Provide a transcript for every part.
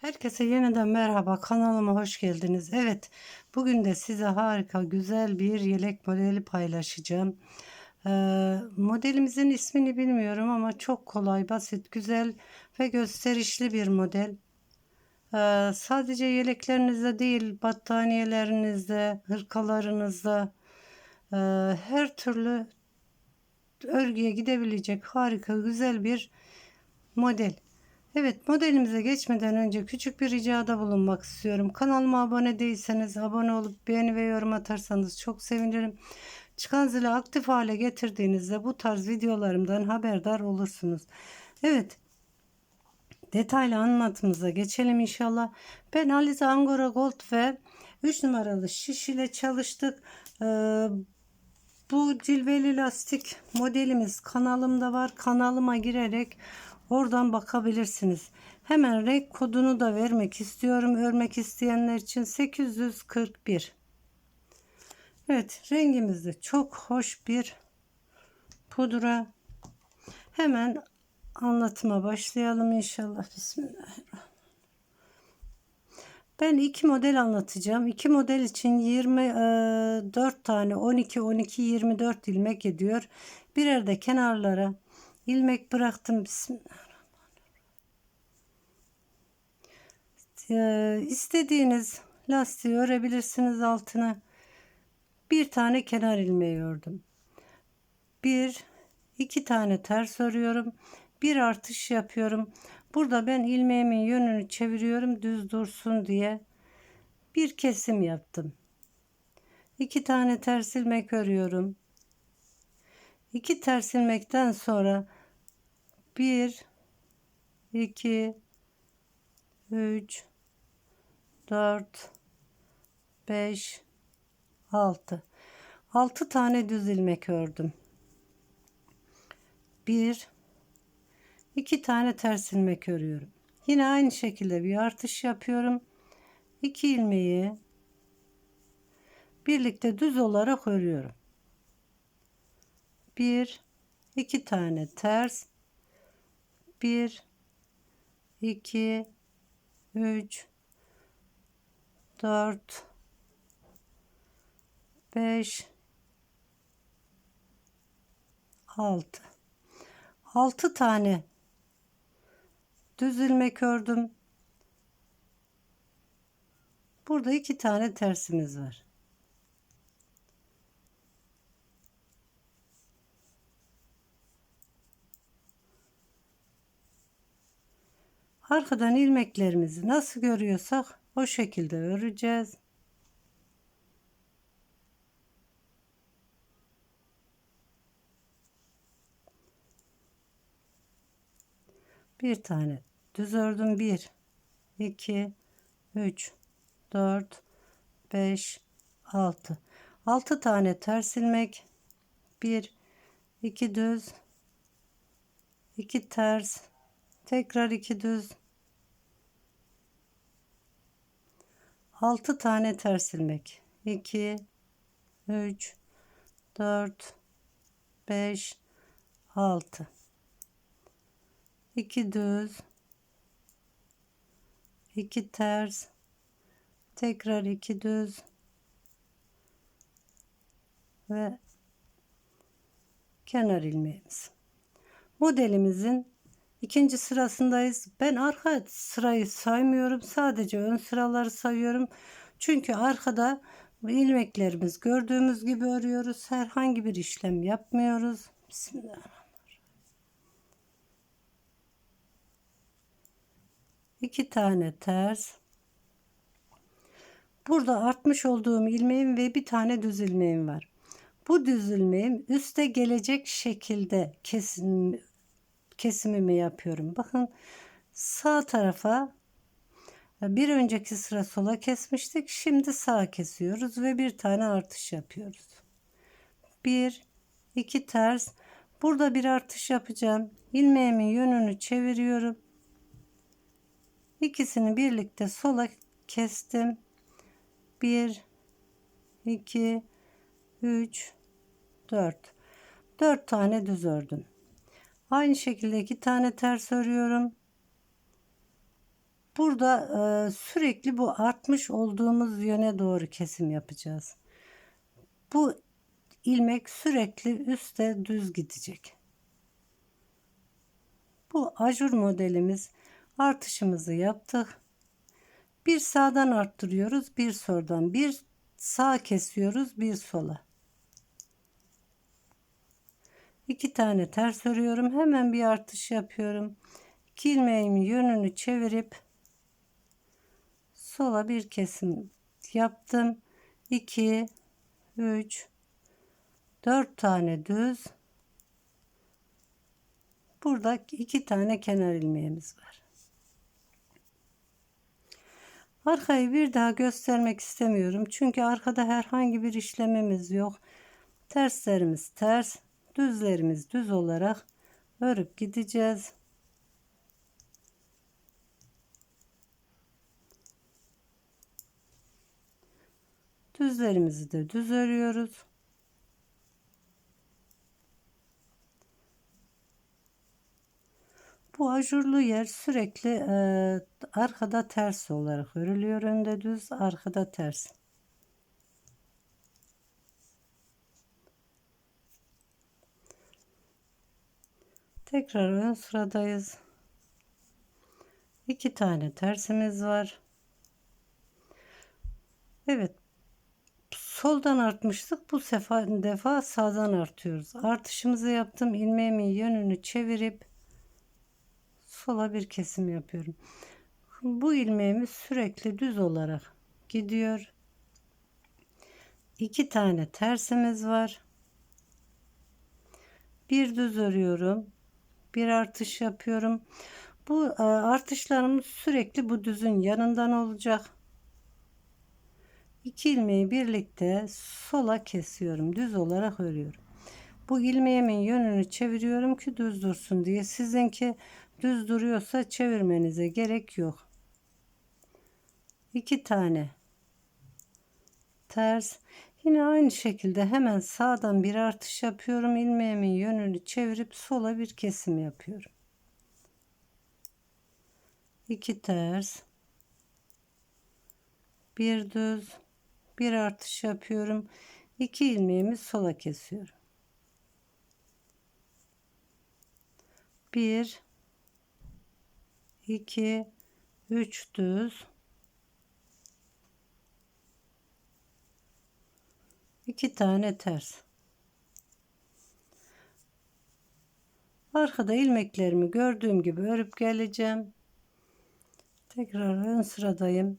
Herkese yeniden merhaba kanalıma hoş geldiniz. Evet bugün de size harika güzel bir yelek modeli paylaşacağım. Ee, modelimizin ismini bilmiyorum ama çok kolay basit güzel ve gösterişli bir model. Ee, sadece yeleklerinizde değil battaniyelerinizde hırkalarınızda e, her türlü örgüye gidebilecek harika güzel bir model. Evet modelimize geçmeden önce küçük bir ricada bulunmak istiyorum. Kanalıma abone değilseniz abone olup beğeni ve yorum atarsanız çok sevinirim. Çıkan zili aktif hale getirdiğinizde bu tarz videolarımdan haberdar olursunuz. Evet detaylı anlatımıza geçelim inşallah. Ben Alize Angora Gold ve 3 numaralı şiş ile çalıştık. Ee, bu cilveli lastik modelimiz kanalımda var. Kanalıma girerek Oradan bakabilirsiniz. Hemen renk kodunu da vermek istiyorum. Örmek isteyenler için 841. Evet rengimiz de çok hoş bir pudra. Hemen anlatıma başlayalım inşallah. Bismillahirrahmanirrahim. Ben iki model anlatacağım. İki model için 24 tane 12 12 24 ilmek ediyor. Birer de kenarlara ilmek bıraktım. Bismillahirrahmanirrahim. Ee, istediğiniz lastiği örebilirsiniz altına. Bir tane kenar ilmeği ördüm. Bir, iki tane ters örüyorum. Bir artış yapıyorum. Burada ben ilmeğimin yönünü çeviriyorum düz dursun diye. Bir kesim yaptım. İki tane ters ilmek örüyorum. İki ters ilmekten sonra 1 2 3 4 5 6 6 tane düz ilmek ördüm. 1 2 tane ters ilmek örüyorum. Yine aynı şekilde bir artış yapıyorum. 2 ilmeği birlikte düz olarak örüyorum. 1 2 tane ters 1 2 3 4 5 6 6 tane düz ilmek ördüm. Burada iki tane tersimiz var. Arkadan ilmeklerimizi nasıl görüyorsak o şekilde öreceğiz. Bir tane düz ördüm. 1 2 3 4 5 6 6 tane ters ilmek. 1 2 düz. 2 ters. Tekrar 2 düz 6 tane ters ilmek 2 3 4 5 6 2 düz. 2 ters. Tekrar 2 düz. Ve kenar ilmeğimiz. Modelimizin İkinci sırasındayız. Ben arka sırayı saymıyorum. Sadece ön sıraları sayıyorum. Çünkü arkada ilmeklerimiz gördüğümüz gibi örüyoruz. Herhangi bir işlem yapmıyoruz. Bismillahirrahmanirrahim. İki tane ters. Burada artmış olduğum ilmeğim ve bir tane düz ilmeğim var. Bu düz ilmeğim üste gelecek şekilde kesin kesimimi yapıyorum. Bakın sağ tarafa bir önceki sıra sola kesmiştik. Şimdi sağ kesiyoruz ve bir tane artış yapıyoruz. Bir, iki ters. Burada bir artış yapacağım. İlmeğimin yönünü çeviriyorum. İkisini birlikte sola kestim. Bir, iki, üç, dört. Dört tane düz ördüm. Aynı şekilde iki tane ters örüyorum. Burada e, sürekli bu artmış olduğumuz yöne doğru kesim yapacağız. Bu ilmek sürekli üste düz gidecek. Bu ajur modelimiz artışımızı yaptık. Bir sağdan arttırıyoruz, bir soldan. Bir sağ kesiyoruz, bir sola. İki tane ters örüyorum. Hemen bir artış yapıyorum. İki ilmeğimi yönünü çevirip sola bir kesim yaptım. 2 3 4 tane düz burada iki tane kenar ilmeğimiz var arkayı bir daha göstermek istemiyorum çünkü arkada herhangi bir işlemimiz yok terslerimiz ters düzlerimiz düz olarak örüp gideceğiz Düzlerimizi de düz örüyoruz. Bu ajurlu yer sürekli e, arkada ters olarak örülüyor. Önde düz, arkada ters. Tekrar ön sıradayız. İki tane tersimiz var. Evet soldan artmıştık. Bu sefer defa sağdan artıyoruz. Artışımızı yaptım. ilmeğimin yönünü çevirip sola bir kesim yapıyorum. Bu ilmeğimiz sürekli düz olarak gidiyor. İki tane tersimiz var. Bir düz örüyorum. Bir artış yapıyorum. Bu e, artışlarımız sürekli bu düzün yanından olacak. İki ilmeği birlikte sola kesiyorum. Düz olarak örüyorum. Bu ilmeğimin yönünü çeviriyorum ki düz dursun diye. Sizinki düz duruyorsa çevirmenize gerek yok. İki tane ters. Yine aynı şekilde hemen sağdan bir artış yapıyorum. ilmeğimin yönünü çevirip sola bir kesim yapıyorum. İki ters. Bir düz bir artış yapıyorum. 2 ilmeğimi sola kesiyorum. 1 2 3 düz 2 tane ters. Arkada ilmeklerimi gördüğüm gibi örüp geleceğim. Tekrar ön sıradayım.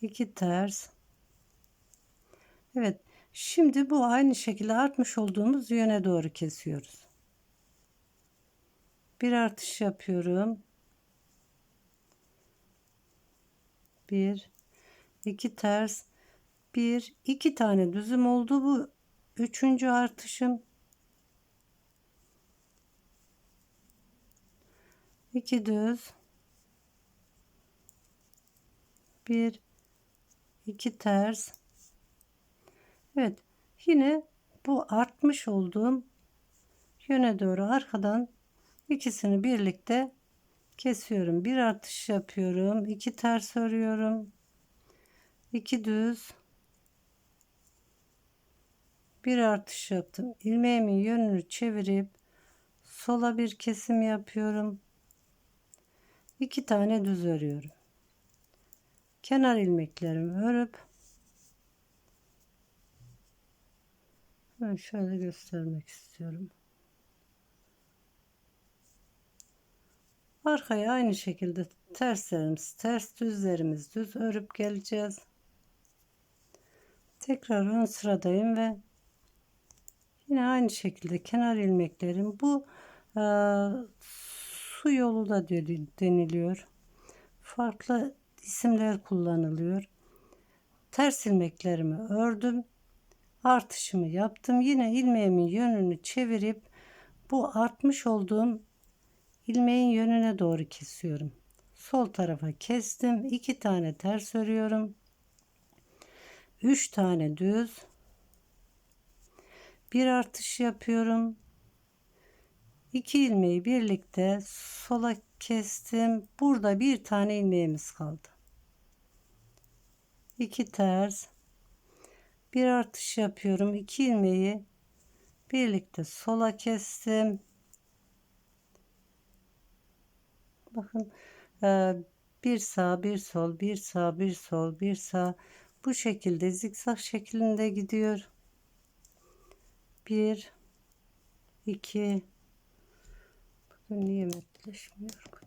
2 ters. Evet. Şimdi bu aynı şekilde artmış olduğumuz yöne doğru kesiyoruz. Bir artış yapıyorum. Bir, iki ters, bir, iki tane düzüm oldu. Bu üçüncü artışım. iki düz, bir, 2 ters. Evet. Yine bu artmış olduğum yöne doğru arkadan ikisini birlikte kesiyorum. Bir artış yapıyorum. 2 ters örüyorum. 2 düz. Bir artış yaptım. ilmeğimin yönünü çevirip sola bir kesim yapıyorum. 2 tane düz örüyorum kenar ilmeklerimi örüp ben şöyle göstermek istiyorum. Arkaya aynı şekilde terslerimiz ters düzlerimiz düz örüp geleceğiz. Tekrar ön sıradayım ve yine aynı şekilde kenar ilmeklerim bu e, su yolu da deniliyor. Farklı isimler kullanılıyor. Ters ilmeklerimi ördüm. Artışımı yaptım. Yine ilmeğimin yönünü çevirip bu artmış olduğum ilmeğin yönüne doğru kesiyorum. Sol tarafa kestim. 2 tane ters örüyorum. 3 tane düz. Bir artış yapıyorum. İki ilmeği birlikte sola kestim. Burada bir tane ilmeğimiz kaldı. İki ters bir artış yapıyorum. İki ilmeği birlikte sola kestim. Bakın e, bir sağ bir sol bir sağ bir sol bir sağ bu şekilde zikzak şeklinde gidiyor. Bir iki bugün niye netleşmiyor bu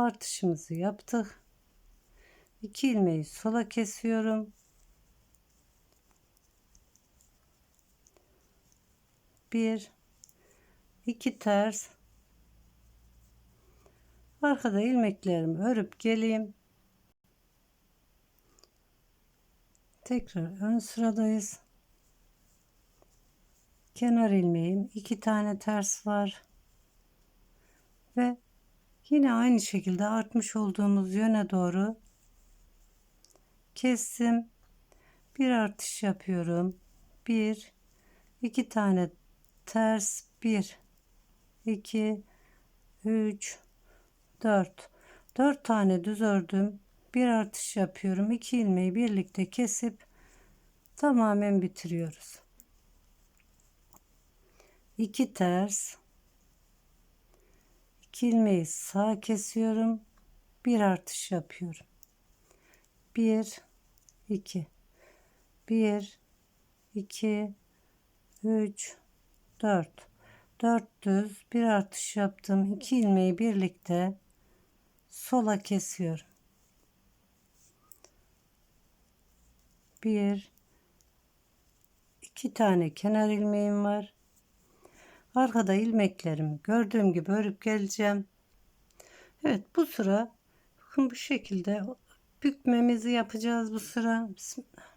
artışımızı yaptık. 2 ilmeği sola kesiyorum. Bir, iki ters. Arkada ilmeklerimi örüp geleyim. Tekrar ön sıradayız. Kenar ilmeğim, iki tane ters var. Ve yine aynı şekilde artmış olduğumuz yöne doğru kestim. Bir artış yapıyorum. Bir, iki tane ters, bir, iki, üç, dört. Dört tane düz ördüm. Bir artış yapıyorum. İki ilmeği birlikte kesip tamamen bitiriyoruz. İki ters, iki ilmeği sağ kesiyorum. Bir artış yapıyorum. Bir, 2 1 2 3 4 4 düz bir artış yaptım 2 ilmeği birlikte sola kesiyorum 1 2 tane kenar ilmeğim var arkada ilmeklerimi gördüğüm gibi örüp geleceğim Evet bu sıra bakın bu şekilde bükmemizi yapacağız bu sıra. Bismillah.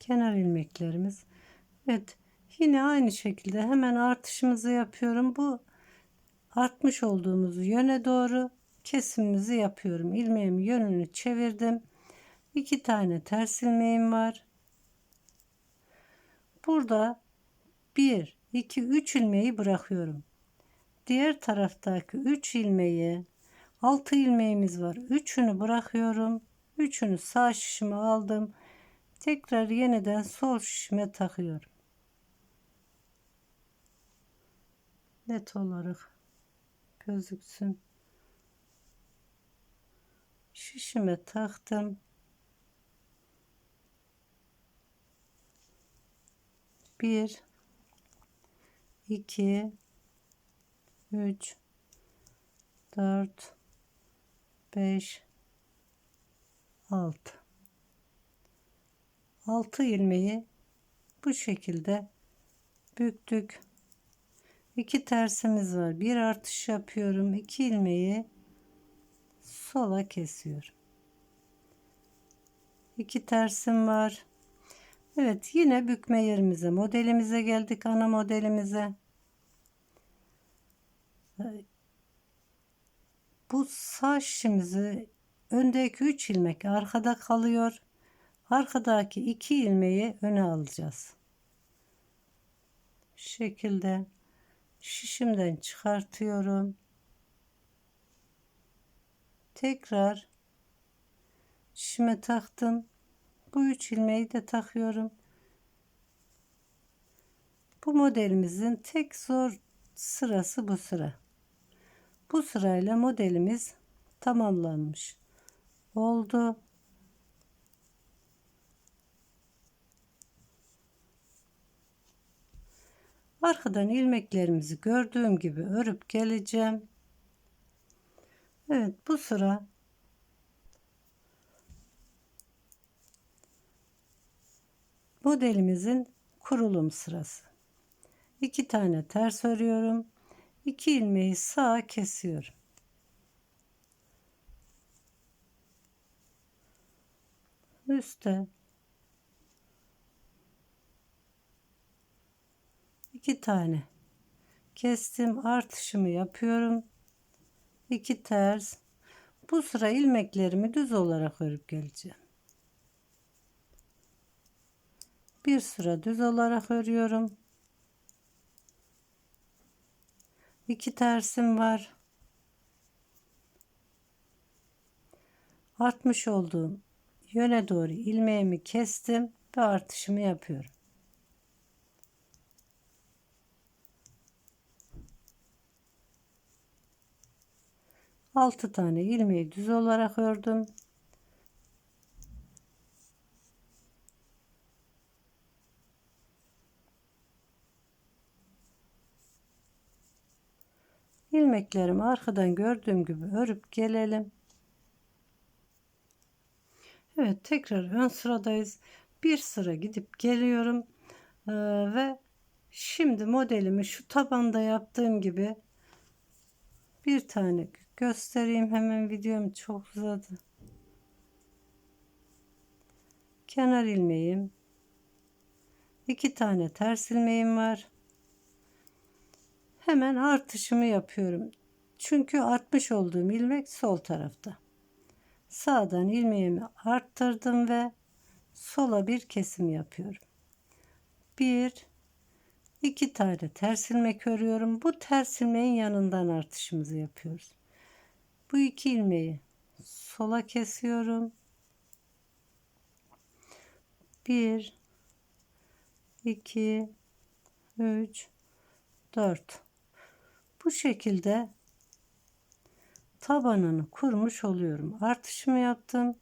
Kenar ilmeklerimiz. Evet. Yine aynı şekilde hemen artışımızı yapıyorum. Bu artmış olduğumuz yöne doğru kesimimizi yapıyorum. İlmeğimi yönünü çevirdim. İki tane ters ilmeğim var. Burada bir 2 3 ilmeği bırakıyorum. Diğer taraftaki 3 ilmeği 6 ilmeğimiz var. 3'ünü bırakıyorum. 3'ünü sağ şişime aldım. Tekrar yeniden sol şişime takıyorum. Net olarak gözüksün. Şişime taktım. Bir 2 3 4 5 6 6 ilmeği bu şekilde büktük. 2 tersimiz var. Bir artış yapıyorum. 2 ilmeği sola kesiyorum. 2 tersim var. Evet yine bükme yerimize modelimize geldik ana modelimize. Bu şişimizi öndeki 3 ilmek arkada kalıyor. Arkadaki 2 ilmeği öne alacağız. Şu şekilde şişimden çıkartıyorum. Tekrar şişime taktım. Bu 3 ilmeği de takıyorum. Bu modelimizin tek zor sırası bu sıra. Bu sırayla modelimiz tamamlanmış oldu. Arkadan ilmeklerimizi gördüğüm gibi örüp geleceğim. Evet bu sıra modelimizin kurulum sırası. İki tane ters örüyorum. 2 ilmeği sağa kesiyorum. Üste iki tane. Kestim artışımı yapıyorum. 2 ters. Bu sıra ilmeklerimi düz olarak örüp geleceğim. Bir sıra düz olarak örüyorum. 2 tersim var. Artmış olduğum yöne doğru ilmeğimi kestim ve artışımı yapıyorum. Altı tane ilmeği düz olarak ördüm. ilmeklerimi arkadan gördüğüm gibi örüp gelelim. Evet tekrar ön sıradayız. Bir sıra gidip geliyorum. Ee, ve şimdi modelimi şu tabanda yaptığım gibi bir tane göstereyim. Hemen videom çok uzadı. Kenar ilmeğim. iki tane ters ilmeğim var. Hemen artışımı yapıyorum. Çünkü artmış olduğum ilmek sol tarafta sağdan ilmeğimi arttırdım ve sola bir kesim yapıyorum. Bir, iki tane ters ilmek örüyorum. Bu ters ilmeğin yanından artışımızı yapıyoruz. Bu iki ilmeği sola kesiyorum. Bir, iki, üç, dört. Bu şekilde tabanını kurmuş oluyorum. Artışımı yaptım.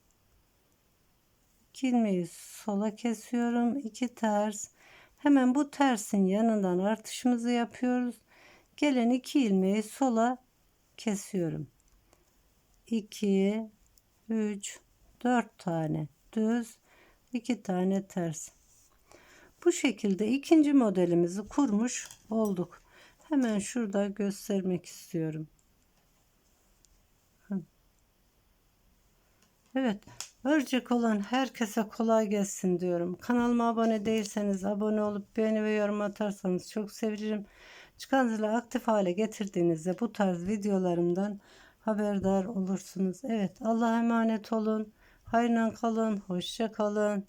İki ilmeği sola kesiyorum. iki ters. Hemen bu tersin yanından artışımızı yapıyoruz. Gelen iki ilmeği sola kesiyorum. 2 3 4 tane düz, 2 tane ters. Bu şekilde ikinci modelimizi kurmuş olduk. Hemen şurada göstermek istiyorum. Evet. Örecek olan herkese kolay gelsin diyorum. Kanalıma abone değilseniz abone olup beğeni ve yorum atarsanız çok sevinirim. Çıkan aktif hale getirdiğinizde bu tarz videolarımdan haberdar olursunuz. Evet Allah'a emanet olun. Hayırla kalın. Hoşça kalın.